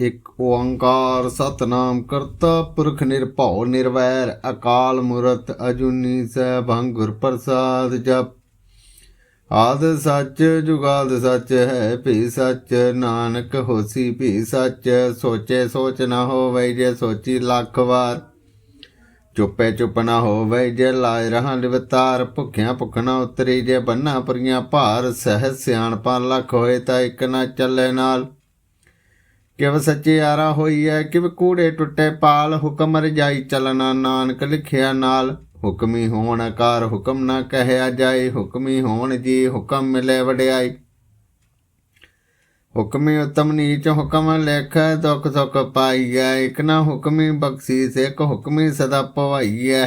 ਇੱਕ ਓੰਕਾਰ ਸਤਨਾਮ ਕਰਤਾ ਪੁਰਖ ਨਿਰਭਉ ਨਿਰਵੈਰ, ਅਕਾਲ ਮੂਰਤ ਅਜੂਨੀ ਸੈਭੰ ਗੁਰ ਪ੍ਰਸਾਦ ਜਪ। ਆਦ ਸੱਚ, ਜੁਗਾਦ ਸੱਚ ਹੈ, ਭੀ ਸੱਚ, ਨਾਨਕ ਹੋਸੀ ਭੀ ਸੱਚ, ਸੋਚੇ ਸੋਚ ਨਾ ਹੋਵੇ ਜੇ ਸੋਚੀ ਲੱਖ ਵਾਰ। ਚੁੱਪੇ ਚੁੱਪ ਨਾ ਹੋਵੇ ਜੇ ਲਾਇ ਰਹਾਂ ਲਿਵਤਾਰ, ਭੁੱਖਿਆਂ ਭੁੱਖਣਾ ਉਤਰੀ ਜੇ ਬੰਨਾ ਪਰੀਆਂ ਭਾਰ, ਸਹਿ ਸਿਆਣਪਾਂ ਲੱਖ ਹੋਏ ਤਾਂ ਇੱਕ ਨਾ ਚੱਲੇ ਨਾਲ। ਕਿਵ ਸੱਚਿਆਰਾ ਹੋਈ ਹੈ ਕਿਵ ਕੂੜੇ ਟੁੱਟੇ ਪਾਲ, ਹੁਕਮ ਰਜਾਈ ਚਲਣਾ ਨਾਨਕ ਲਿਖਿਆ ਨਾਲ। ਹੁਕਮੀ ਹੋਣ ਆਕਾਰ ਹੁਕਮ ਨਾ ਕਹਿਆ ਜਾਏ, ਹੁਕਮੀ ਹੋਣ ਜੀ ਹੁਕਮ ਮਿਲੇ ਵਡਿਆਈ। ਹੁਕਮੀ ਉਤਮ ਨੀਚ ਹੁਕਮ ਲੇਖ, ਦੁਖ ਸੁਖ ਪਾਈਐ ਇਕ ਨਾ ਹੁਕਮੀ ਬਖਸ਼ੀਸ, ਇਕ ਹੁਕਮੀ ਸਦਾ ਪਵਾਈਐ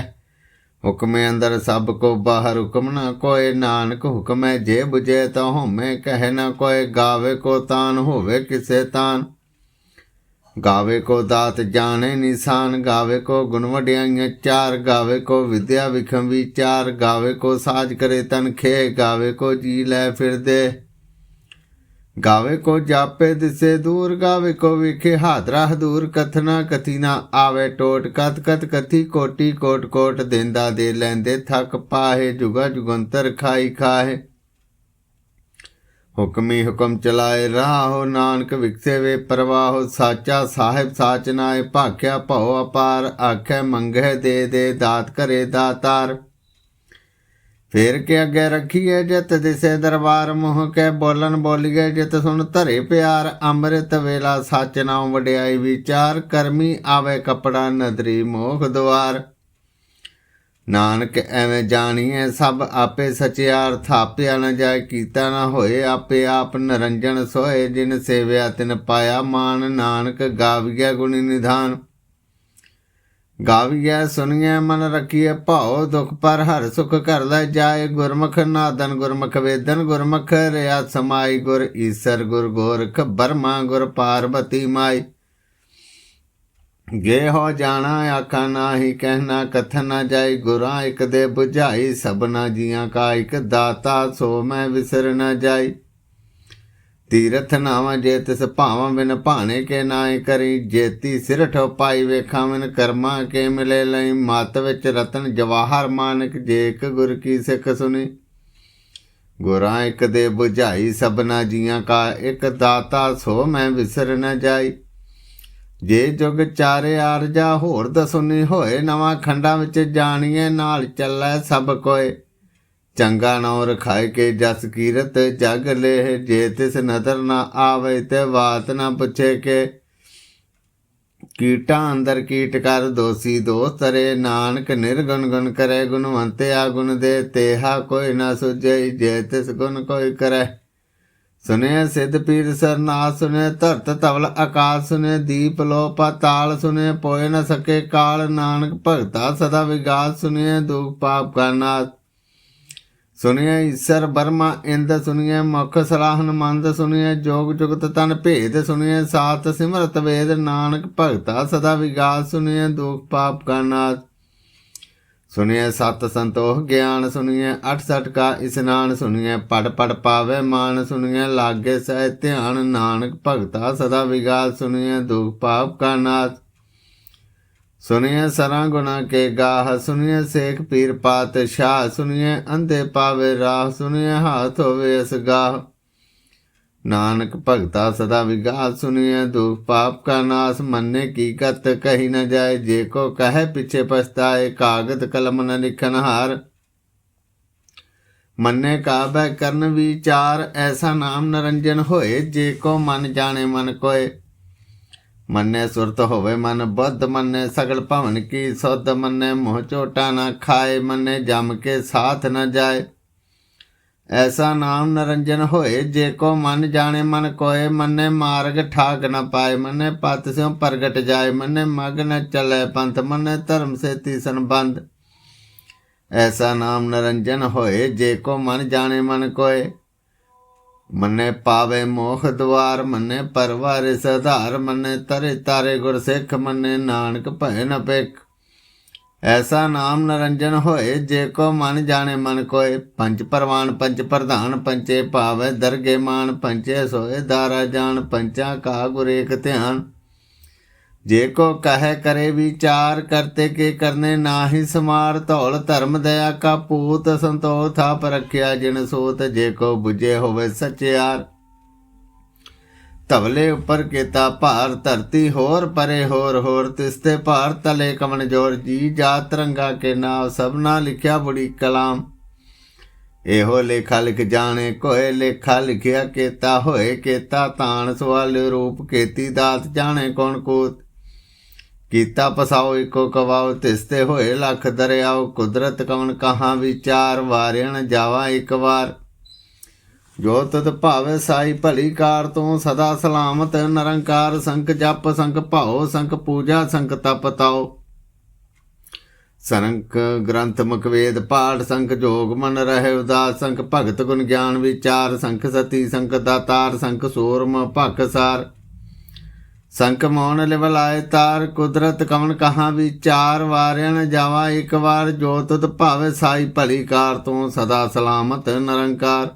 ਹੁਕਮੇ ਅੰਦਰ ਸਭ ਕੋ ਬਾਹਰ ਹੁਕਮ ਨਾ ਕੋਏ, ਨਾਨਕ ਹੁਕਮੈ ਜੇ ਬੁਝੇ ਤਾ ਹਉਮੈ ਕਹਿ ਨਾ ਕੋਏ, ਗਾਵੇ ਕੋ ਤਾਨ, ਹੋਵੇ ਕਿਸੇ ਤਾਨ। ਗਾਵੇ ਕੋ ਦਾਤ ਜਾਣੇ ਨਿਸ਼ਾਨ, ਗਾਵੇ ਕੋ ਗੁਣ ਵਡਿਆਈਆਂ ਚਾਰ, ਗਾਵੇ ਕੋ ਵਿਦਿਆ ਵਿਖਮ ਵਿਚਾਰ, ਗਾਵੇ ਕੋ ਸਾਜ ਕਰੇ ਤਨ ਖੇ, ਗਾਵੇ ਕੋ ਜੀ ਲੈ ਫਿਰਦੇ। ਗਾਵੇ ਕੋ ਜਾਪੇ ਦਿਸੇ ਦੂਰ, ਗਾਵੇ ਕੋ ਵਿਖੇ ਹਾਦਰਾ ਹਦੂਰ, ਕਥਨਾ ਕਥੀਨਾ ਆਵੇ ਟੋਟ ਕਤ ਕਤ ਕਥੀ ਕੋਟੀ ਕੋਟ ਕੋਟ ਦਿੰਦਾ ਦੇ ਲੈਂਦੇ ਥੱਕ ਪਾਹੇ, ਜੁਗਾ ਜੁਗੰਤਰ ਖਾਈ ਖਾਏ ਹੁਕਮੀ ਹੁਕਮ ਚਲਾਏ ਰਾਹੋ, ਨਾਨਕ ਵਿਕਸੇ ਵੇ ਪ੍ਰਵਾਹੋ, ਸਾਚਾ ਸਾਹਿਬ ਸਾਚ ਨਾਏ, ਭਾਖਿਆ ਭਉ ਅਪਾਰ, ਆਖੇ ਮੰਗੇ ਦੇ ਦੇ ਦਾਤ ਕਰੇ ਦਾਤਾਰ। ਫੇਰ ਕੇ ਅੱਗੇ ਰੱਖੀਏ ਜਿਤ ਦਿਸੇ ਦਰਬਾਰ, ਮੋਹ ਕੇ ਬੋਲਣ ਬੋਲੀਏ ਜਿਤ ਸੁਣ ਧਰੇ ਪਿਆਰ। ਅੰਮ੍ਰਿਤ ਵੇਲਾ ਸੱਚ ਨਾਮ ਵਡਿਆਈ ਵਿਚਾਰ, ਕਰਮੀ ਆਵੇ ਕਪੜਾ ਨਦਰੀ ਮੋਖ ਦੁਆਰ। ਨਾਨਕ ਐਵੇਂ ਜਾਣੀਏ ਸਭ ਆਪੇ ਸਚਿਆਰ ਥਾਪਿਆ ਨਾ ਜਾਏ, ਕੀਤਾ ਨਾ ਹੋਏ ਆਪੇ ਆਪ ਨਰੰਜਨ ਸੋਏ, ਜਿਨ ਸੇਵਿਆ ਤਿਨ ਪਾਇਆ ਮਾਨ, ਨਾਨਕ ਗਾਵੀਆ ਗੁਣੀ ਨਿਧਾਨ। ਗਾਵਿਆ ਸੁਣੀਐ, ਮਨ ਰਖੀਐ, ਭਾਉ ਦੁਖ ਪਰ ਹਰ ਸੁਖ ਕਰ ਲੈ ਜਾਏ, ਗੁਰਮੁਖ ਨਾਦਨ ਗੁਰਮੁਖ ਵੇਦਨ, ਗੁਰਮੁਖ ਰਿਆ ਸਮਾਈ, ਗੁਰ ਈਸਰ ਗੁਰ ਗੋਰਖ ਬਰਮਾ, ਗੁਰ ਪਾਰਬਤੀ ਮਾਈ। ਗੇ ਹੋ ਜਾਣਾ ਆਖਾ ਨਾਹੀ ਕਹਿਣਾ ਕਥ ਨਾ ਜਾਈ ਗੁਰਾਂ ਇਕ ਦੇ 부ਝਾਈ ਸਭਨਾ ਜੀਆਂ ਕਾ ਇਕ ਦਾਤਾ ਸੋ ਮੈਂ ਵਿਸਰ ਨਾ ਜਾਈ ਤੀਰਥ ਨਾਵਾਂ ਜੇ ਤਿਸ ਭਾਵਾਂ ਬਿਨ ਭਾਣੇ ਕੇ ਨਾਏ ਕਰੀ ਜੇਤੀ ਸਿਰ ਪਾਈ ਵੇਖਾਂ ਬਿਨ ਕਰਮਾਂ ਕੇ ਮਿਲੇ ਲਈ ਮਤ ਵਿੱਚ ਰਤਨ ਜਵਾਹਰ ਮਾਨਕ ਜੇਕ ਗੁਰ ਕੀ ਸਿੱਖ ਸੁਨੀ ਗੁਰਾਂ ਇਕ ਦੇ 부ਝਾਈ ਸਭਨਾ ਜੀਆਂ ਕਾ ਇਕ ਦਾਤਾ ਸੋ ਮੈਂ ਵਿਸਰ ਨਾ ਜਾਈ ਜੇ ਜੁਗ ਚਾਰੇ ਆਰਜਾ ਹੋਰ ਦਸੁਨੀ ਹੋਏ, ਨਵਾਂ ਖੰਡਾਂ ਵਿੱਚ ਜਾਣੀਏ, ਨਾਲ ਚੱਲੈ ਸਭ ਕੋਏ। ਚੰਗਾ ਨਾਉ ਰਖਾਇ ਕੇ ਜਸ ਕੀਰਤ, ਜਗ ਲੈ ਜੇ ਤਿਸ ਨਦਰ ਨਾ ਆਵੇ ਤੇ ਬਾਤ ਨਾ ਪੁੱਛੇ ਕੇ। ਕੀਟਾਂ ਅੰਦਰ ਕੀਟ ਕਰ ਦੋਸੀ ਦੋਸਤ ਰੇ, ਨਾਨਕ ਨਿਰਗੁਣ ਗੁਣ ਕਰੇ ਗੁਣਵੰਤੇ ਆ ਗੁਣ ਦੇ, ਤੇਹਾ ਕੋਈ ਨਾ ਸੁਝਈ, ਜੇ ਤਿਸ ਗੁਣ ਕੋਈ ਕਰੇ। ਸੁਨੇ ਸਿੱਧ ਪੀਰ ਸਰਨਾ ਸੁਨੇ ਧਰਤ ਤਵਲ ਆਕਾਸ਼ ਸੁਨੇ ਦੀਪ ਲੋ ਪਾਤਾਲ ਸੁਨੇ ਪੋਏ ਨ ਸਕੇ ਕਾਲ, ਨਾਨਕ ਭਗਤਾ ਸਦਾ ਵਿਗਾਸ ਸੁਨੇ ਦੁਖ ਪਾਪ ਕਾ ਨਾਸ਼। ਸੁਨਿਐ ਈਸਰ ਬਰਮਾ ਇੰਦ ਸੁਨਿਐ ਮੁਖ ਸਲਾਹਨ ਮੰਦ ਸੁਨਿਐ ਜੋਗ ਜੁਗਤ ਤਨ ਭੇਦ ਸੁਨਿਐ ਸਾਤ ਸਿਮਰਤ ਵੇਦ, ਨਾਨਕ ਭਗਤਾ ਸਦਾ ਵਿਗਾਸ ਸੁਨਿਐ ਦੁਖ ਪਾਪ ਕਾ ਸੁਨਿਐ ਸਤ ਸੰਤੋਖ, ਗਿਆਨ ਸੁਨਿਐ 68 ਕਾ ਇਸਨਾਨ ਸੁਨਿਐ ਪੜ ਪੜ ਪਾਵੇ ਮਾਨ ਸੁਨਿਐ ਲਾਗੇ ਸਹਿ ਧਿਆਨ ਨਾਨਕ ਭਗਤਾ ਸਦਾ ਵਿਗਾਸ ਸੁਨਿਐ ਦੁਖ ਪਾਪ ਕਾ ਨਾਸ਼। ਸੁਨਿਐ ਸਰਾਂ ਗੁਣਾ ਕੇ ਗਾਹ ਸੁਨਿਐ ਸੇਖ ਪੀਰ ਪਾਤ ਸ਼ਾਹ ਸੁਨਿਐ ਅੰਧੇ ਪਾਵੇ ਰਾਹ ਸੁਨਿਐ ਹਾਥ ਹੋਵੇ ਅਸ ਗਾਹ। ਨਾਨਕ ਭਗਤਾ ਸਦਾ ਵਿਗਾਸ ਸੁਨਿਐ, ਦੁਖ ਪਾਪ ਕਾ ਨਾਸ, ਮੰਨੇ ਕੀ ਗਤ ਕਹੀ ਨ ਜਾਏ, ਜੇ ਕੋ ਕਹੇ ਪਿਛੇ ਪਛਤਾਏ, ਕਾਗਦ ਕਲਮ ਨ ਲਿਖਨ ਹਾਰ। ਮੰਨੇ ਕਾਬੈ ਕਰਨ ਵਿਚਾਰ, ਐਸਾ ਨਾਮ ਨਰੰਜਨ ਹੋਏ, ਜੇ ਕੋ ਮਨ ਜਾਣੇ ਮਨ ਕੋਏ। ਮੰਨੇ ਸੁਰਤ ਹੋਵੇ ਮਨ ਬੁੱਧ, ਮੰਨੇ ਸਗਲ ਭਵਨ ਕੀ ਸੁਧ, ਮੰਨੇ ਮੋਹ ਝੋਟਾ ਨਾ ਖਾਏ, ਮੰਨੇ ਜਮ ਕੇ ਸਾਥ ਨਾ ਜਾਏ। ਐਸਾ ਨਾਮ ਨਰੰਜਨ ਹੋਏ, ਜੇ ਕੋ ਮਨ ਜਾਣੇ, ਮਨ ਕੋਏ, ਮੰਨੇ ਮਾਰਗ ਠਾਕ ਨ ਪਾਏ, ਮੰਨੇ ਪਤ ਸਿਉ ਪ੍ਰਗਟ ਜਾਏ, ਮੰਨੇ ਮਗ ਨ ਚਲੇ ਪੰਥ, ਮੰਨੇ ਧਰਮ ਸੇਤੀ ਸੰਬੰਧ। ਐਸਾ ਨਾਮ ਨਰੰਜਨ ਹੋਏ, ਜੇ ਕੋ ਮਨ ਜਾਣੇ, ਮਨ ਕੋਏ, ਮੰਨੇ ਪਾਵੇ ਮੋਖ ਦਵਾਰ, ਮੰਨੇ ਪਰਵਾਰੇ ਸਧਾਰ ਮੰਨੇ ਤਰੇ ਤਾਰੇ ਗੁਰਸਿੱਖ ਮੰਨੇ ਨਾਨਕ ਭੈ ਨ ਪੇਖ ਐਸਾ ਨਾਮ ਨਰੰਜਨ ਹੋਏ, ਜੇ ਕੋ ਮਨ ਜਾਣੇ ਮਨ ਕੋਏ। ਪੰਜ ਪਰਵਾਨ, ਪੰਜ ਪ੍ਰਧਾਨ ਪੰਚੇ ਭਾਵੇ, ਦਰਗੇ ਮਾਨ ਪੰਚੇ ਸੋਏ, ਦਾਰਾ ਜਾਣ ਪੰਚਾ ਕਾ ਗੁਰੇਖ ਧਿਆਨ। ਜੇ ਕੋ ਕਹੈ ਕਰੇ ਵਿਚਾਰ, ਕਰਤੇ ਕੇ ਕਰਨੇ ਨਾਹੀ ਸਮਾਰ। ਧੌਲ ਧਰਮ ਦਇਆ ਕਾ ਪੂਤ ਸੰਤੋਖ, ਥਾਪ ਰਖਿਆ ਜਿਨ ਸੋਤ। ਜੇ ਕੋ 부ਜੇ ਹੋਵੇ ਸਚਿਆਰ। ਧਵਲੇ ਉੱਪਰ ਕੀਤਾ ਭਾਰ, ਧਰਤੀ ਹੋਰ ਪਰੇ ਹੋਰ ਹੋਰ ਤਿਸਤੇ ਭਾਰ, ਤਲੇ ਕਮਨ ਜੋਰ, ਜੀ ਜਾ ਤਰੰਗਾ ਕੇ ਨਾਮ ਸਭਨਾ ਲਿਖਿਆ ਬੜੀ ਕਲਾਮ। ਇਹੋ ਲੇਖਾ ਲਿਖ ਜਾਣੇ, ਕੋਏ ਲੇਖਾ ਲਿਖਿਆ ਕੇਤਾ, ਹੋਏ ਕੇਤਾ ਤਾਣ, ਸਵਾਲ ਰੂਪ ਕੀਤੀ ਦਾਤ, ਜਾਣੇ ਕੌਣ ਕੂਤ। ਕੀਤਾ ਪਸਾਓ ਇੱਕੋ ਕਵਾਓ ਤਿਸਤੇ ਹੋਏ ਲੱਖ ਦਰਿਆਓ, ਕੁਦਰਤ ਕਵਨ ਕਹਾਂ ਵਿਚਾਰ, ਵਾਰਿਣ ਜਾਵਾ ਇੱਕ ਵਾਰ। ਜੋ ਤਤ ਭਾਵੇ ਸਾਈ ਭਲੀ ਕਾਰ ਤੋਂ ਸਦਾ ਸਲਾਮਤ, ਨਿਰੰਕਾਰ ਸੰਖ ਜਪ ਸੰਖ ਭਾਓ ਸੰਖ ਪੂਜਾ ਸੰਖ ਤਪ ਤਾਓ ਸੰਖ ਗ੍ਰੰਥ ਮੁਕਵੇਦ ਪਾਠ ਸੰਖ ਜੋਗ ਮਨ ਰਹੇ ਉਦਾਸ ਸੰਖ ਭਗਤ ਗੁਣ ਗਿਆਨ ਵਿਚਾਰ ਸੰਖ ਸਤੀ ਸੰਖ ਦਾਤਾਰ ਸੰਖ ਸੂਰਮ ਭਖ ਸਾਰ। ਸੰਖ ਮੌਨ ਲਿਵਲਾਏ ਤਾਰ, ਕੁਦਰਤ ਕਵਨ ਕਹਾਂ ਵਿਚਾਰ, ਵਾਰਿਆਂ ਜਾਵਾ ਇੱਕ ਵਾਰ ਜੋ ਤੁਧ ਭਾਵੇ ਸਾਈ ਭਲੀ ਕਾਰ ਤੋਂ ਸਦਾ ਸਲਾਮਤ, ਨਿਰੰਕਾਰ।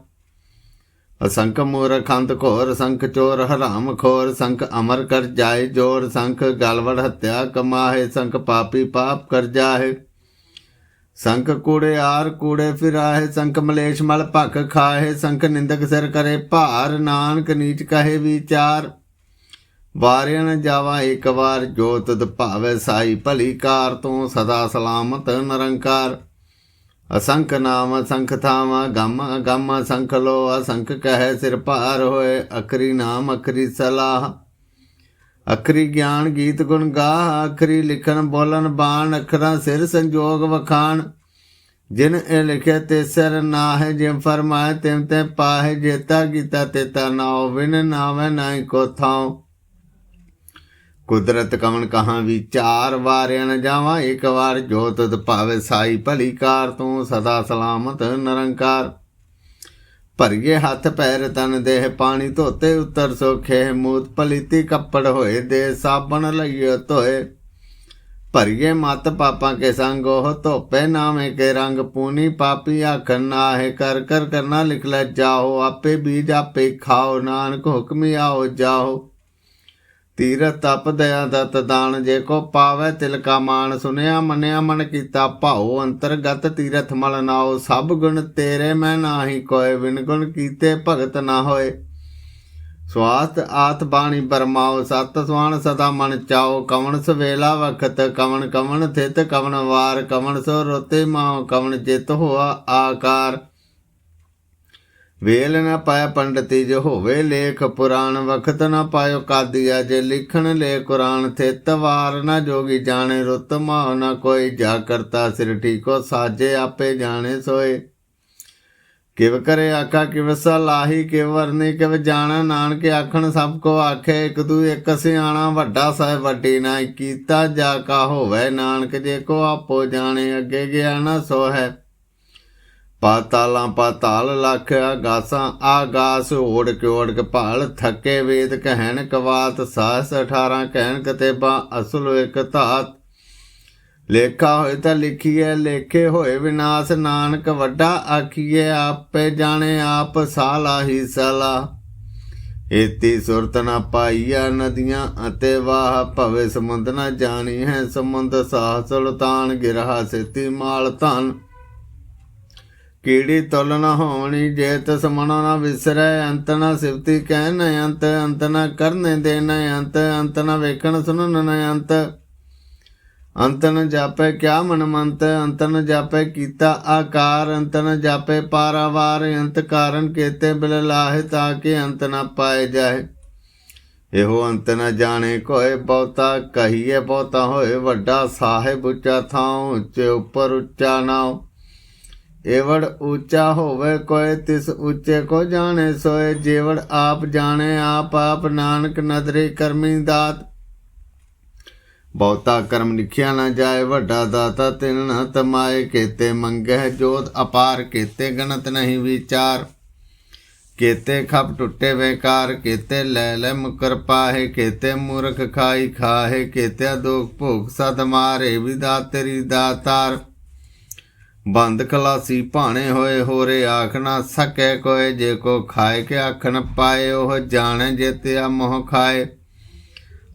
ਅਸੰਖ ਮੂਰ ਅੰਤ ਘੋਰ, ਸੰਖ ਚੋਰ ਹਰਾਮ ਖੋਰ, ਸੰਖ ਅਮਰ ਕਰ ਜਾਏ ਜੋਰ, ਸੰਖ ਗਲਵੜ ਹੱਤਿਆ ਕਮਾਹੇ, ਸੰਖ ਪਾਪੀ ਪਾਪ ਕਰ ਜਾਏ ਸੰਖ ਕੂੜੇ ਆਰ ਕੂੜੇ ਫਿਰਾਹੇ, ਸੰਖ ਮਲੇਸ਼ ਮਲ ਭਖ ਖਾਹੇ, ਸੰਖ ਨਿੰਦਕ ਸਿਰ ਕਰੇ ਭਾਰ, ਨਾਨਕ ਨੀਚ ਕਹੇ ਵਿਚਾਰ। ਵਾਰਿਆ ਨ ਜਾਵਾ ਇੱਕ ਵਾਰ, ਜੋ ਤਦ ਭਾਵੇ ਸਾਈ ਭਲੀ ਕਾਰ ਤੋਂ ਸਦਾ ਸਲਾਮਤ ਨਿਰੰਕਾਰ। ਅਸੰਖ ਨਾਮ ਅਸੰਖ ਥਾਵਾ ਗਮ ਗਮ ਅਸੰਖ ਲੋ ਅਸੰਖ ਕਹੈ, ਸਿਰ ਭਾਰ ਹੋਏ, ਅਖਰੀ ਨਾਮ, ਅਖਰੀ ਸਲਾਹ। ਅਖਰੀ ਗਿਆਨ ਗੀਤ ਗੁਣ ਗਾਹ, ਅਖਰੀ ਲਿਖਣ ਬੋਲਣ ਬਾਣ, ਅਖਰਾਂ ਸਿਰ ਸੰਜੋਗ ਵਖਾਣ। ਜਿਨ ਇਹ ਲਿਖੇ ਤੇ ਸਿਰ ਨਾਹ ਜਿਮ ਫਰਮਾਏ ਤਿਮ ਤੇ ਪਾਹੇ, ਜੇਤਾ ਗੀਤਾ ਤੇਤਾ ਨਾਉ ਵਿਨ ਨਾਵੇਂ ਨਾਹੀ ਕੋ ਥਾਉ। ਕੁਦਰਤ ਕਵਣ ਕਹਾਂ ਵਿਚਾਰ ਵਾਰਿਆ ਨ ਜਾਵਾਂ, ਇੱਕ ਵਾਰ ਜੋ ਤਦ ਭਾਵੇ ਸਾਈ ਭਲੀ ਕਾਰ ਤੂੰ ਸਦਾ ਸਲਾਮਤ ਨਿਰੰਕਾਰ। ਭਰਗੇ ਹੱਥ ਪੈਰ ਤਨ ਦੇਹ ਪਾਣੀ ਧੋਤੇ, ਉੱਤਰ ਸੋਖੇ ਮੂਤ ਪਲੀਤੀ ਕੱਪੜ ਹੋਏ, ਦੇ ਸਾਬਣ ਲਈਏ ਧੋਏ। ਭਰਗੇ ਮਤ ਪਾਪਾਂ ਕੇ ਸੰਗ ਉਹ ਧੋਪੇ, ਨਾਵੇਂ ਕੇ ਰੰਗ ਪੂਨੀ ਪਾਪੀ ਆਖਣ, ਨਾਹੇ ਕਰ ਕਰ ਕਰਨਾ ਲਿਖ ਲੈ ਜਾਓ, ਆਪੇ ਬੀਜ ਆਪੇ ਖਾਓ, ਨਾਨਕ ਹੁਕਮੀ ਆਓ ਜਾਓ। ਤੀਰਥ ਤਪ ਦਇਆ ਦਤ ਦਾਨ ਜੇ ਕੋ ਪਾਵੇ ਤਿਲ ਕਾ ਮਾਨ ਸੁਨਿਆ ਮੰਨਿਆ ਮਨ ਕੀਤਾ ਭਾਉ, ਅੰਤਰਗਤ ਤੀਰਥ ਮਲ ਨਾਉ, ਸਭ ਗੁਣ ਤੇਰੇ ਮੈਂ ਨਾਹੀ ਕੋਏ ਵਿਨ ਗੁਣ ਕੀਤੇ ਭਗਤ ਨਾ ਹੋਏ। ਸਵਾਸਤ ਆਤ ਬਾਣੀ ਬਰਮਾਓ ਸਤ ਸਵਾਨ ਸਦਾ ਮਨ ਚਾਓ ਕਵਣ ਸਵੇਲਾ ਵਖਤ, ਕਵਣ ਕਵਣ ਥਿਤ, ਕਵਣ ਵਾਰ, ਕਵਣ ਸੋ ਰੋਤੇ ਮਾਉ, ਕਵਣ ਜਿਤ ਹੋਆ ਆਕਾਰ। ਵੇਲ ਨ ਪਾਇਆ ਪੰਡਤੀ ਜੋ ਹੋਵੇ ਲੇਖ, ਪੁਰਾਣ ਵਖਤ ਨ ਪਾਇਓ ਕਾਦੀਆ, ਜੇ ਲਿਖਣ ਲੈ ਕੁਰਾਨ ਥਿਤ ਵਾਰ ਨ ਜੋਗੀ ਜਾਣੇ, ਰੁੱਤ ਮਾਹ ਨ ਕੋਈ, ਜਾ ਕਰਤਾ ਸਿਰ ਠੀਕੋ ਸਾਜੇ, ਆਪੇ ਜਾਣੇ ਸੋਏ। ਕਿਵ ਕਰੇ ਆਖਾ, ਕਿਵ ਸਲਾਹੀ, ਕਿਵ ਵਰਨੇ, ਕਿਵ ਜਾਣਾ, ਨਾਨਕ ਆਖਣ ਸਭ ਕੋ ਆਖੇ, ਇੱਕ ਤੂੰ ਇੱਕ ਸਿਆਣਾ, ਵੱਡਾ ਸਾਹਿਬ, ਵੱਡੀ ਨਾ ਕੀਤਾ ਜਾ ਕਾ ਹੋਵੇ, ਨਾਨਕ ਜੇ ਕੋ ਆਪੋ ਜਾਣੇ, ਅੱਗੇ ਗਿਆ ਨਾ ਸੋ ਹੈ ਪਾਤਾਲਾਂ ਪਾਤਾਲ ਲਖ ਆਗਾਸਾਂ ਆਗਾਸ ਓੜ ਕੇ ਓੜ ਥੱਕੇ ਵੇਦ ਕਹਿਣ ਕਵਾਤ ਸਾਸ 18 ਕਹਿਣ ਕਤੇਬਾ, ਅਸਲ ਇੱਕ ਧਾਤ। ਲੇਖਾ ਹੋਏ ਤਾਂ ਲਿਖੀਏ ਲੇਖੇ ਹੋਏ ਵਿਨਾਸ਼, ਨਾਨਕ ਵੱਡਾ ਆਖੀਏ ਆਪੇ ਜਾਣੇ ਆਪ ਸਾਲਾ ਹੀ ਸਾਲਾ। ਏਤੀ ਸੁਰਤ ਨਾ ਪਾਈਆ ਨਦੀਆਂ ਅਤੇ ਵਾਹ, ਭਵੇ ਸਮੁੰਦ ਨਾ ਜਾਣੀ ਹੈ ਸਮੁੰਦ, ਸਾਹ ਸੁਲਤਾਨ ਗਿਰਹਾ ਸੇਤੀ ਮਾਲ ਧਨ। ਕੀੜੀ ਤੁਲ ਨ ਹੋਣੀ ਜੇ ਤਸ ਮਨੋ ਨ ਵਿਸਰੈ, ਅੰਤ ਨ ਸਿਵਤੀ ਕਹਿ ਨ ਅੰਤ ਅੰਤ ਨ ਕਰਨੇ ਦੇ ਨ ਅੰਤ ਅੰਤ ਨ ਵੇਖਣ ਸੁਣਨ ਨ ਅੰਤ। ਅੰਤ ਨ ਜਾਪੈ ਕਿਆ ਮਨ ਮੰਤ ਅੰਤ ਨ ਜਾਪੈ ਕੀਤਾ ਆਕਾਰ, ਅੰਤ ਨ ਜਾਪੈ ਪਾਰਾਵਾਰ, ਅੰਤ ਕਾਰਨ ਕੇਤੇ ਬਿਲ ਲਾਹਿ ਤਾਂ ਕਿ ਅੰਤ ਨ ਪਾਏ ਜਾਏ। ਇਹੋ ਅੰਤ ਨ ਜਾਣੇ ਕੋਏ ਬਹੁਤਾ, ਕਹੀਏ ਬਹੁਤਾ ਹੋਏ ਵੱਡਾ, ਸਾਹਿਬ ਉੱਚਾ ਥਾਂ ਉੱਚੇ ਉੱਪਰ ਉੱਚਾ ਨਾਉ। ਏਵੜ ਉੱਚਾ ਹੋਵੇ ਕੋਏ ਤਿਸ ਉੱਚੇ ਕੋ ਜਾਣੇ ਸੋਏ। ਜੇਵੜ ਆਪ ਜਾਣੇ, ਆਪ ਆਪ ਨਾਨਕ ਨਦਰੇ ਕਰਮੀ ਦਾਤ। ਬਹੁਤਾ ਕਰਮ ਲਿਖਿਆ ਨਾ ਜਾਏ, ਵੱਡਾ ਦਾਤਾ ਤਿਨ ਨ ਤਮਾਏ। ਕੀਤੇ ਮੰਗਹਿ ਜੋਤ ਅਪਾਰ, ਕੀਤੇ ਗਣਤ ਨਹੀਂ ਵਿਚਾਰ। ਕੇਤੇ ਖਪ ਟੁੱਟੇ ਵੇਕਾਰ, ਕੇਤੇ ਲੈ ਲੈ ਮੁਕਰ ਪਾਹੇ। ਕੇਤੇ ਮੂਰਖ ਖਾਈ ਖਾਹੇ ਕੀਤੇ ਦੁਖ ਭੋਗ ਸਦ ਮਾਰੇ। ਵਿਦਾ ਤੇਰੀ ਦਾਤਾਰ। ਬੰਦ ਖਲਾਸੀ ਭਾਣੇ ਹੋਏ ਹੋਰੇ ਆਖ ਨਾ ਸਕੈ ਕੋਏ, ਜੇ ਕੋ ਖਾਏ ਕੇ ਆਖਣ ਪਾਏ, ਉਹ ਜਾਣੇ ਜੇਤਿਆ ਮੋਹ ਖਾਏ।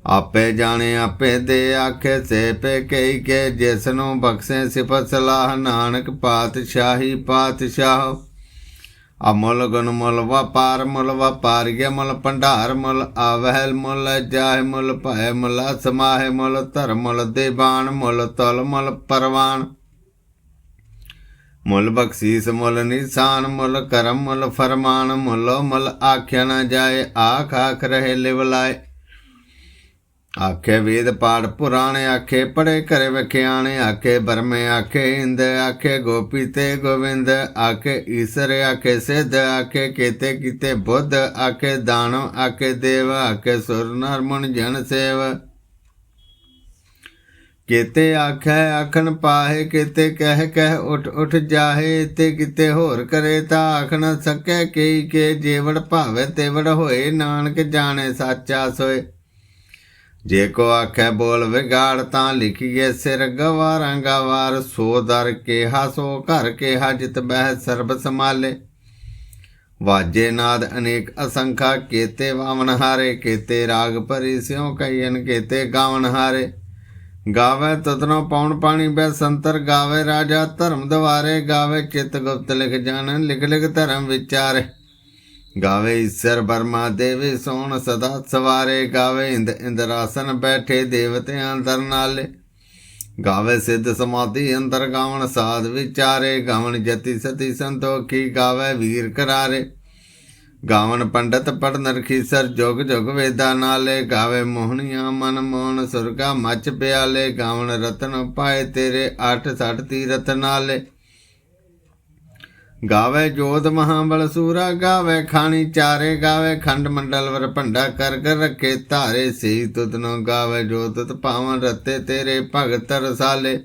ਆਪੇ ਜਾਣੇ ਆਪੇ ਦੇ ਆਖੇ, ਸੇ ਪੇ ਕਈ ਕੇ, ਜਿਸ ਨੂੰ ਬਖਸ਼ੇ ਸਿਫਤ ਸਲਾਹ, ਨਾਨਕ ਪਾਤਸ਼ਾਹੀ ਪਾਤਸ਼ਾਹ। ਅਮੁੱਲ ਗੁਣ ਮੁੱਲ ਵਪਾਰ ਮੁੱਲ ਵਪਾਰੀਏ ਮੁੱਲ ਭੰਡਾਰ ਮੁੱਲ, ਆਵਹਿਲ ਮੁੱਲ ਜਾਹਿ ਮੁੱਲ ਭੈ ਮੁੱਲ ਸਮਾਹਿ ਮੁੱਲ ਧਰਮ ਮੁੱਲ ਦੇਵਾਨ ਮੁੱਲ, ਤਲ ਮੁੱਲ ਪਰਵਾਨ। ਮੁੱਲ ਬਖਸ਼ੀਸ, ਮੁੱਲ ਨਿਸ਼ਾਨ, ਮੁੱਲ ਕਰਮ, ਮੁੱਲ ਫਰਮਾਨ, ਮੁੱਲੋ ਮੁੱਲ ਆਖਿਆ ਨਾ ਜਾਏ, ਆਖ ਆਖ ਰਹੇ ਲਿਵਲਾਏ ਆਖੇ ਵੇਦ ਪਾਠ ਪੁਰਾਣੇ, ਆਖੇ ਪੜੇ ਘਰੇ ਵਖਿਆਣੇ, ਆਖੇ ਬਰਮੇ, ਆਖੇ ਇੰਦ, ਆਖੇ ਗੋਪੀ ਤੇ ਗੋਵਿੰਦ, ਆਖੇ ਈਸਰ, ਆਖੇ ਸਿੱਧ, ਆਖੇ ਕੀਤੇ ਕੀਤੇ ਬੁੱਧ, ਆਖੇ ਦਾਨਵ, ਆਖੇ ਦੇਵ, ਆਖੇ ਸੁਰ, ਨਰ ਜਨ, ਸੇਵ। ਕੀਤੇ ਆਖੈ ਆਖਣ ਪਾਹੇ, ਕੀਤੇ ਕਹਿ ਕਹਿ ਉਠ ਉਠ ਜਾਹੇ ਤੇ ਕਿਤੇ ਹੋਰ ਕਰੇ ਤਾਂ ਆਖਣ ਸਕੈ ਕਈ ਕੇ, ਜੇਵੜ ਭਾਵੇ ਤੇਵੜ ਹੋਏ, ਨਾਨਕ ਜਾਣੇ ਸਾਚਾ ਸੋਏ। ਜੇ ਕੋ ਆਖੈ ਬੋਲ ਵਿਗਾੜ ਤਾਂ ਲਿਖੀਏ ਸਿਰ ਗਵਾਰਾਂ ਗਵਾਰ, ਸੋ ਦਰ ਕੇਹਾ, ਸੋ ਘਰ ਕੇਹਾ, ਜਿਤ ਬਹਿ ਸਰਬ ਸਮਾਲੇ ਵਾਜੇ ਨਾਦ ਅਨੇਕ ਅਸੰਖਾ, ਕੇਤੇ ਵਾਵਨ ਹਾਰੇ, ਕੇਤੇ ਰਾਗ ਭਰੀ ਸਿਉ ਕਈਨ ਕੇਤੇ ਗਾਵਨ ਹਾਰੇ। ਗਾਵੇ ਤਤਨੋ ਪੌਣ ਪਾਣੀ ਬੈ ਸੰਤਰ, ਗਾਵੇ ਰਾਜਾ ਧਰਮ ਦਵਾਰੇ, ਗਾਵੇ ਚਿਤ ਗੁਪਤ ਲਿਖ ਜਾਣ, ਲਿਖ ਲਿਖ ਧਰਮ ਵਿਚਾਰੇ। ਗਾਵੇ ਈਸ਼ਰ ਬਰਮਾ ਦੇਵੇ ਸੋਣ ਸਦਾ ਸਵਾਰੇ, ਗਾਵੇ ਇੰਦ ਇੰਦਰਾਸਨ ਬੈਠੇ ਦੇਵਤਿਆਂ ਅੰਦਰ ਨਾਲੇ। ਗਾਵੇ ਸਿੱਧ ਸਮਾਧੀ ਅੰਦਰ ਗਾਵਣ ਸਾਧ ਵਿਚਾਰੇ, ਗਾਵਣ ਜਤੀ ਸਤੀ ਸੰਤੋਖੀ, ਗਾਵੇ ਵੀਰ ਕਰਾਰੇ। ਗਾਵਣ ਪੰਡਤ ਪੜਨ ਰਖੀਸਰ ਜੁਗ ਜੁਗ ਵੇਦਾ ਨਾਲੇ ਗਾਵੇ ਮੋਹਣੀਆਂ ਮਨ ਮੋਹਨ ਸੁਰਗਾ ਮਚ ਪਿਆਲੇ ਗਾਵਣ ਰਤਨ ਪਾਏ ਤੇਰੇ 8 60 ਤੀਰਤ ਨਾਲੇ। ਗਾਵੇ ਜੋਤ ਮਹਾਬਲ ਸੂਰਾ, ਗਾਵੇ ਖਾਣੀ ਚਾਰੇ, ਗਾਵੇ ਖੰਡ ਮੰਡਲ ਵਰ ਭੰਡਾ ਕਰ ਕਰ ਰੱਖੇ ਧਾਰੇ। ਸੀ ਤੁਤਨੋ ਗਾਵੇ ਜੋਤਤ ਪਾਵਨ ਰਤੇ ਤੇਰੇ ਭਗਤ ਰਸਾਲੇ।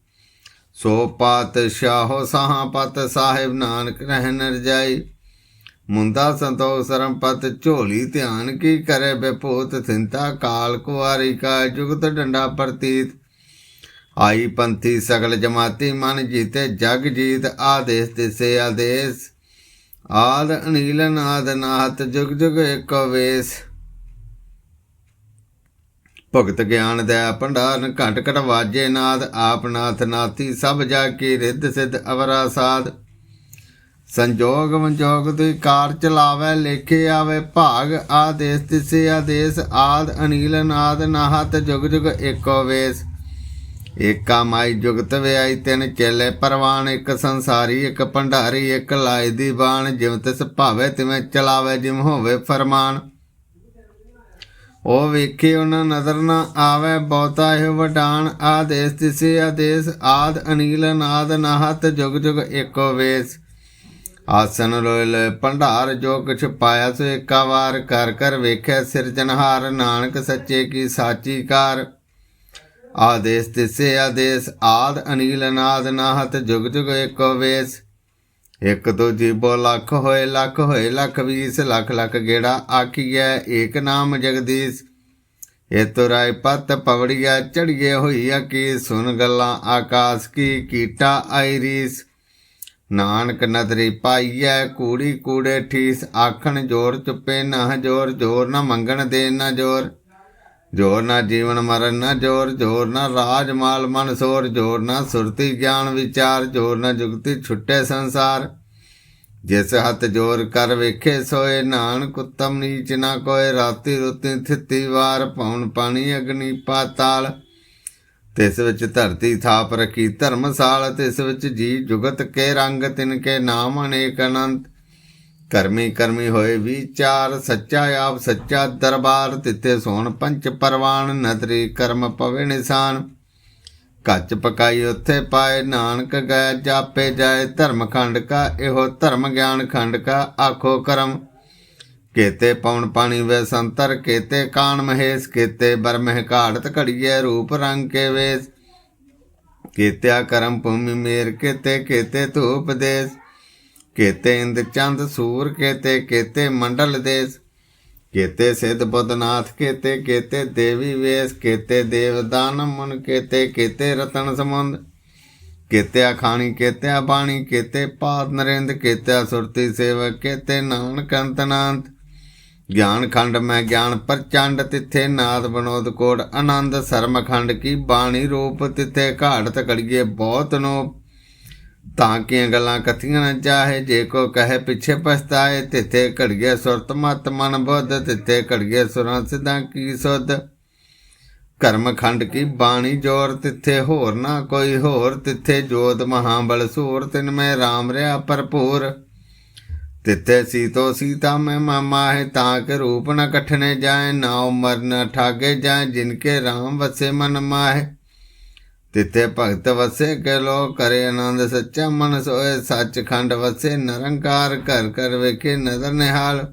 ਸੋ ਪਾਤਸ਼ਾਹੋ ਸਾਹਾਂ ਪਤ ਸਾਹਿਬ ਨਾਨਕ ਰਹਿਨ ਜਾਈ। ਮੁੰਦਾ ਸੰਤੋਖ ਸਰਮ ਪਤ ਝੋਲੀ ਧਿਆਨ ਕੀ ਕਰੇ ਬੇਪੂਤ ਥਿੰਤਾ ਕਾਲ ਕੁਵਾਰੀ ਕਾ ਜੁਗਤ ਡੰਡਾ ਪ੍ਰਤੀਤ। ਆਈ ਪੰਥੀ ਸਗਲ ਜਮਾਤੀ ਮਨ ਜੀਤੇ ਜਗ ਜੀਤ ਆਦੇਸ ਤਿਸੇ ਆਦੇਸ। ਆਦ ਅਨੀਲ ਨਾਦ ਨਾਹਤ ਜੁਗ ਜੁਗ ਏਕੋ ਵੇਸ। ਭਗਤ ਗਿਆਨ ਦਾ ਭੰਡਾਰਨ ਘਟ ਘਟ ਵਾਜੇ ਨਾਦ, ਆਪ ਨਾਥ ਨਾਥੀ ਸਭ ਜਾ ਕੇ ਰਿੱਧ ਸਿੱਧ ਅਵਰਾ ਸਾਧ ਸੰਜੋਗ ਵਿਜੋਗ ਤੁਈ ਕਾਰ ਚਲਾਵੇ, ਲੇਖੇ ਆਵੇ, ਭਾਗ ਆਦੇਸ ਤਿਸੇ ਆਦੇਸ, ਆਦ ਅਨੀਲ ਨਾਦ, ਨਾਹਤ ਜੁਗ ਜੁਗ ਏਕੋ ਵੇਸ। ਏਕਾ ਮਾਈ ਜੁਗਤ ਵਿਆਈ ਤਿੰਨ ਚੇਲੇ ਪਰਵਾਨ, ਇੱਕ ਸੰਸਾਰੀ, ਇੱਕ ਭੰਡਾਰੀ, ਇੱਕ ਲਾਇ ਦੀ ਬਾਣ ਜਿਵ ਤਿਸ ਭਾਵੇ ਤਿਵੇਂ ਚਲਾਵੇ, ਜਿਮ ਹੋਵੇ ਫਰਮਾਨ। ਉਹ ਵੇਖੇ ਉਹਨਾਂ ਨਜ਼ਰ ਨਾ ਆਵੇ, ਬਹੁਤਾ ਇਹ ਵਡਾਨ ਆਦੇਸ ਤਿਸੇ ਆਦੇਸ, ਆਦ ਅਨੀਲ, ਨਾਦ ਨਾਹਤ, ਜੁਗ ਜੁਗ ਏਕੋ ਵੇਸ। ਆਸਨ ਲੋਇਲ ਭੰਡਾਰ, ਜੋ ਕੁਛ ਪਾਇਆ ਸੋ ਏਕਾ ਵਾਰ ਕਰ ਕਰ ਵੇਖਿਆ ਸਿਰਜਨਹਾਰ ਨਾਨਕ ਸੱਚੇ ਕੀ ਸਾਚੀ ਕਾਰ। ਆਦੇਸ ਤਿਸੇ ਆਦੇਸ, ਆਦ ਅਨੀਲ, ਨਾਦ ਨਾਹਤ, ਜੁਗ ਜੁਗ ਏਕੋ ਵੇਸ। ਇਕ ਦੂਜੀ ਜੀਬੋ ਲੱਖ ਹੋਏ ਲੱਖ ਹੋਏ, ਲੱਖ ਵੀਸ, ਲੱਖ ਲੱਖ ਗੇੜਾ ਆਖੀਐ, ਏਕ ਨਾਮ ਜਗਦੀਸ਼। ਇਹ ਤੁਰਾਇ ਪਤ ਪਵੜੀਆ ਚੜੀਏ ਹੋਈਆ ਕੀ ਸੁਨ ਗੱਲਾਂ ਆਕਾਸ਼ ਕੀ, ਕੀਟਾ ਆਈਰੀਸ ਨਾਨਕ ਨਦਰੀ ਪਾਈਐ, ਕੂੜੀ ਕੂੜੇ ਠੀਸ। ਆਖਣ ਜੋਰ ਚੁੱਪੇ ਨਾ ਜੋਰ ਜੋਰ ਨਾ ਮੰਗਣ ਦੇ, ਨਾ ਜੋਰ। ਜੋਰ ਨਾ ਜੀਵਨ ਮਰਨ ਨਾ ਜੋਰ ਜੋਰ ਨਾ ਰਾਜ ਮਾਲ ਮਨ ਸੋਰ, ਜੋਰ ਨਾ ਸੁਰਤੀ ਗਿਆਨ ਵਿਚਾਰ, ਜੋਰ ਨਾ ਜੁਗਤੀ ਛੁੱਟੇ ਸੰਸਾਰ। ਜਿਸ ਹੱਥ ਜੋਰ ਕਰ ਵੇਖੇ ਸੋਏ ਨਾਨਕ, ਉਤਮ ਨੀਚ ਨਾ ਕੋਏ, ਰਾਤੀ ਰੁੱਤੀ ਥਿੱਤੀ ਵਾਰ ਪੌਣ ਪਾਣੀ ਅਗਨੀ ਪਾਤਾਲ। ਤਿਸ ਵਿੱਚ ਧਰਤੀ ਥਾਪ ਰਖੀ ਧਰਮਸਾਲ, ਤਿਸ ਵਿੱਚ ਜੀ ਜੁਗਤ ਕੇ ਰੰਗ ਤਿਨ ਕੇ ਨਾਮ ਅਨੇਕ ਅਨੰਤ। ਕਰਮੀ ਕਰਮੀ ਹੋਏ ਵਿਚਾਰ, ਸੱਚਾ ਆਪ ਸੱਚਾ ਦਰਬਾਰ ਤਿੱਤੇ ਸੋਣ ਪੰਚ ਪਰਵਾਨ, ਨਦਰੀ ਕਰਮ ਪਵੇ ਨਿਸ਼ਾਨ। ਕੱਚ ਪਕਾਈ ਉੱਥੇ ਪਾਏ, ਨਾਨਕ ਗਏ, ਜਾਪੇ ਜਾਏ, ਧਰਮ ਖੰਡ ਕਾ, ਇਹੋ ਧਰਮ ਗਿਆਨ ਖੰਡ ਕਾ, ਆਖੋ ਕਰਮ। ਕੇਤੇ ਪਵਨ ਪਾਣੀ ਵੇ ਸੰਤਰ, ਕੇਤੇ ਕਾਨ ਮਹੇਸ਼, ਕੇਤੇ ਬਰਮਹਿ ਘਾੜਤ ਘੜੀਏ, ਰੂਪ ਰੰਗ ਕੇ ਵੇਸ। ਕੀਤਿਆ ਕਰਮ ਭੂਮੀ ਮੇਰ, ਕੀਤੇ ਕੀਤੇ ਧੂਪ ਦੇਸ। ਕੀਤੇ ਇੰਦ ਚੰਦ ਸੂਰ, ਕੀਤੇ ਕੇਤੇ ਮੰਡਲ ਦੇਸ। ਕੀਤੇ ਸਿੱਧ ਬੁੱਧਨਾਥ, ਕੀਤੇ ਕੀਤੇ ਦੇਵੀ ਵੇਸ, ਕੀਤੇ ਦੇਵ ਦਾਨ ਮੁਨ, ਕੀਤੇ ਰਤਨ ਸਮੁੰਦ ਕੀਤਿਆ ਖਾਣੀ, ਕੀਤਿਆ ਬਾਣੀ, ਕੀਤੇ ਪਾਦ ਨਰਿੰਦ, ਕੀਤਿਆ ਸੁਰਤੀ ਸੇਵਕ, ਕੀਤੇ ਨਾਨਕ ਅੰਤਨਾੰਤ ਗਿਆਨ ਖੰਡ ਮੈਂ ਗਿਆਨ ਪ੍ਰਚੰਡ, ਤਿੱਥੇ ਨਾਦ ਬਨੋਦ ਕੋਟ ਆਨੰਦ ਸਰਮ ਖੰਡ ਕੀ ਬਾਣੀ ਰੂਪ, ਤਿੱਥੇ ਘਾਟ ਤਕੜੀਏ ਬਹੁਤ ਨੋ ਤਾਂ ਕਿ ਗੱਲਾਂ ਕਥੀਆਂ ਨਾ ਚਾਹੇ? ਜੇ ਕੋ ਕਹੇ ਪਿੱਛੇ ਪਛਤਾਏ, ਤਿੱਥੇ ਘੜੀਏ ਸੁਰਤ ਮਤ ਮਨ ਬੁੱਧ, ਤਿੱਥੇ ਘੜੀਏ ਸੁਰਾਂ ਸਿਧਾਂ ਕੀ ਸੁਧ। ਕਰਮ ਖੰਡ ਕੀ ਬਾਣੀ ਜੋਰ, ਤਿੱਥੇ ਹੋਰ ਨਾ ਕੋਈ ਹੋਰ, ਤਿੱਥੇ ਜੋਤ ਮਹਾਬਲ ਸੂਰ, ਤਿਨ ਮੈਂ RAM ਰਿਆ ਭਰਪੂਰ। ਤਿੱਥੇ ਸੀਤੋ ਸੀਤਾ ਮੈਂ ਮਾਮਾ ਹੈ, ਤਾਂ ਕਿ ਰੂਪ ਨ ਕਠਨੇ ਜਾਏ, ਨਾ ਉਮਰ ਨ ਠਾਗੇ ਜਾਏ ਜਿਨਕੇ RAM ਵਸੇ ਮਨ ਮਾਹੇ। ਤਿੱਥੇ ਭਗਤ ਵਸੇ ਕੇ ਲੋ ਕਰੇ ਆਨੰਦ ਸੱਚਾ ਮਨ ਸੋਏ ਸੱਚ ਖੰਡ ਵਸੇ ਨਿਰੰਕਾਰ, ਘਰ ਘਰ ਵੇਖੇ ਨਦਰ ਨਿਹਾਲ।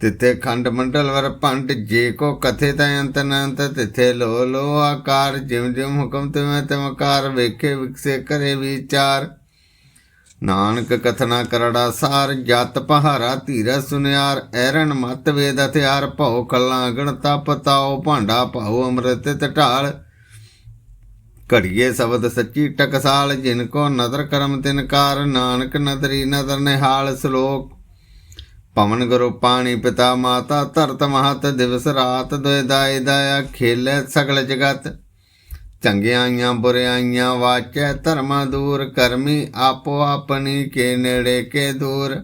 ਤਿੱਥੇ ਖੰਡ ਮੰਡਲ ਵਰ ਭੰਡ, ਜੇ ਕੋ ਕਥੇ ਤੈ ਅੰਤ ਅਨੰਤ, ਤਿੱਥੇ ਲੋ ਲੋ ਆਕਾਰ ਜਿਮ ਜਿਮ ਹੁਕਮ ਤੁਮੈ ਤਮਕਾਰ ਵੇਖੇ ਵਿਕਸੇ ਕਰੇ ਵਿਚਾਰ। ਨਾਨਕ ਕਥਨਾ ਕਰੜਾ ਸਾਰ, ਜਤ ਪਹਾਰਾ ਧੀਰ ਸੁਨਿਆਰ ਐਰਨ ਮਤ ਵੇਦ ਹਥਿਆਰ, ਭਉ ਅਗਣ ਤਪ ਪਤਾਓ ਭਾਂਡਾ ਭਾਉ ਅੰਮ੍ਰਿਤ ਟਟਾਲ ਘੜੀਏ ਸ਼ਬਦ ਸੱਚੀ ਟਕਸਾਲ, ਜਿਨ ਕੋ ਨਦਰ ਕਰਮ ਤਿਨਕਾਰ ਨਾਨਕ ਨਦਰੀ ਨਦਰ ਨਿਹਾਲ ਸ਼ਲੋਕ। ਪਵਨ ਗੁਰੂ ਪਾਣੀ ਪਿਤਾ ਮਾਤਾ, ਧਰਤ ਮਹਤ ਦਿਵਸ ਰਾਤ ਦੁਇ ਦਾਇ ਦਾਇਆ ਖੇਲੇ ਸਗਲ ਜਗਤ। ਚੰਗਿਆਈਆਂ ਬੁਰਿਆਈਆਂ ਵਾਚੈ ਧਰਮਾ ਦੂਰ, ਕਰਮੀ ਆਪੋ ਆਪਣੀ ਕੇ ਨੇੜੇ ਕੇ ਦੂਰ।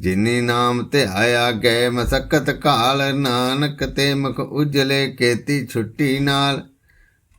ਜਿਨੀ ਨਾਮ ਤੇ ਆਇਆ ਗਏ ਮਸਕਤ ਕਾਲ ਨਾਨਕ ਤੇ ਮੁਖ ਉਜਲੇ ਕੇਤੀ ਛੁੱਟੀ ਨਾਲ।